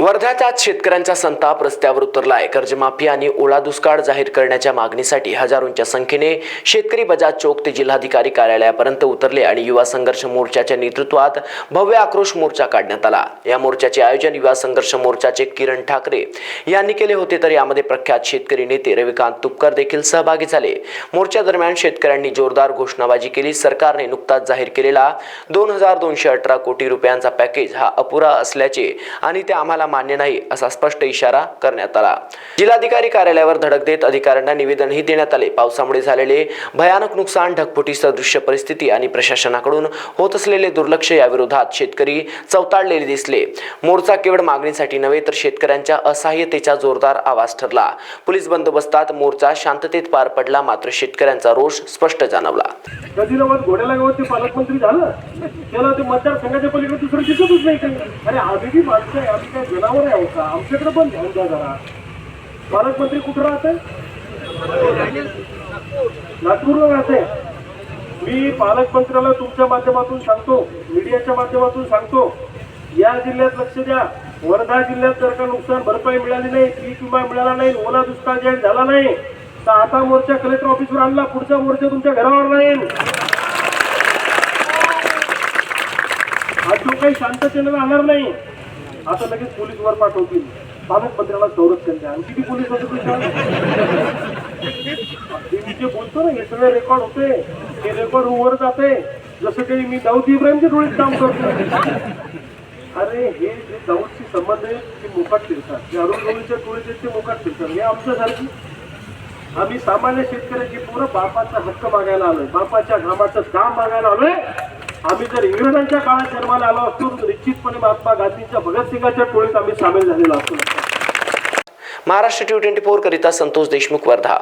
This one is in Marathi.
वर्ध्यात आज शेतकऱ्यांचा संताप रस्त्यावर उतरलाय. कर्जमाफी आणि ओला दुष्काळ जाहीर करण्याच्या मागणीसाठी हजारोंच्या संख्येने शेतकरी बजाज चौक ते जिल्हाधिकारी कार्यालयापर्यंत उतरले आणि युवा संघर्ष मोर्चाच्या नेतृत्वात भव्य आक्रोश मोर्चा काढण्यात आला. या मोर्चाचे आयोजन युवा संघर्ष मोर्चाचे किरण ठाकरे यांनी केले होते. तर यामध्ये प्रख्यात शेतकरी नेते रविकांत तुपकर देखील सहभागी झाले. मोर्चा दरम्यान शेतकऱ्यांनी जोरदार घोषणाबाजी केली. सरकारने नुकताच जाहीर केलेला दोन हजार दोनशे अठरा कोटी रुपयांचा पॅकेज हा अपुरा असल्याचे आणि ते आम्हाला मान्य नाही असा स्पष्ट इशारा करण्यात आला. जिल्हाधिकारी कार्यालयावर धडक देत अधिकाऱ्यांना निवेदनही देण्यात आले. पावसामुळे झालेले भयानक नुकसान ढगफुटी सदृश्य परिस्थिती आणि प्रशासनाकडून होत असलेले दुर्लक्ष याविरोधात शेतकरी चवताळलेले दिसले. मोर्चा केवळ मागणीसाठी नव्हे तर शेतकऱ्यांच्या असहाय्यतेचा जोरदार आवाज ठरला. पोलीस बंदोबस्तात मोर्चा शांततेत पार पडला मात्र शेतकऱ्यांचा रोष स्पष्ट जाणवला. घोड्याला पालकमंत्री झालं? त्याला ते मतदारसंघाच्या पलीकडे दुसरं दिसतच नाही काही. अरे आम्ही बी माणसं आहे आम्ही काय करायचा आमच्याकडे पण घेऊन द्या जरा. पालकमंत्री कुठं राहते नागपूरला राहते मी पालकमंत्र्याला तुमच्या माध्यमातून सांगतो मीडियाच्या माध्यमातून सांगतो या जिल्ह्यात लक्ष द्या. वर्धा जिल्ह्यात जर का नुकसान भरपाई मिळाली नाही पीक विमा मिळाला नाही ओला दुष्काळ जाहीर झाला नाही तर आता मोर्चा कलेक्टर ऑफिसवर आणला पुढचा मोर्चा तुमच्या घरावर राहील. आज तो काही शांततेने राहणार नाही. आता लगेच पोलीस वर पाठवतील. पालकमंत्र्याला संरक्षण द्या आणि किती पोलीस होते तुमच्या मी जे बोलतो ना हे सगळे रेकॉर्ड होते. हे रेकॉर्ड वर जाते. जसं काही मी दाऊद इब्राहिमच्या डोळीत काम करतो. अरे हे जे दाऊदशी संबंध आहे ते मोकाट फिरतात. जे अरुण गवळीच्या टोळीचे ते मोकाट फिरतात. हे आमच्यासारखी. आम्ही सामान्य शेतकऱ्याची पूर्ण बापाचा हक्क मागायला आलोय. बापाच्या घामाचं काम मागायला आलोय. आम्ही जर इंग्रजांच्या काळात जन्माला आलो असतो तर निश्चितपणे महात्मा गांधींच्या भगतसिंगाच्या टोळीत आम्ही सामील झालेलो असतो. महाराष्ट्र टी ट्वेंटी फोर करिता संतोष देशमुख वर्धा.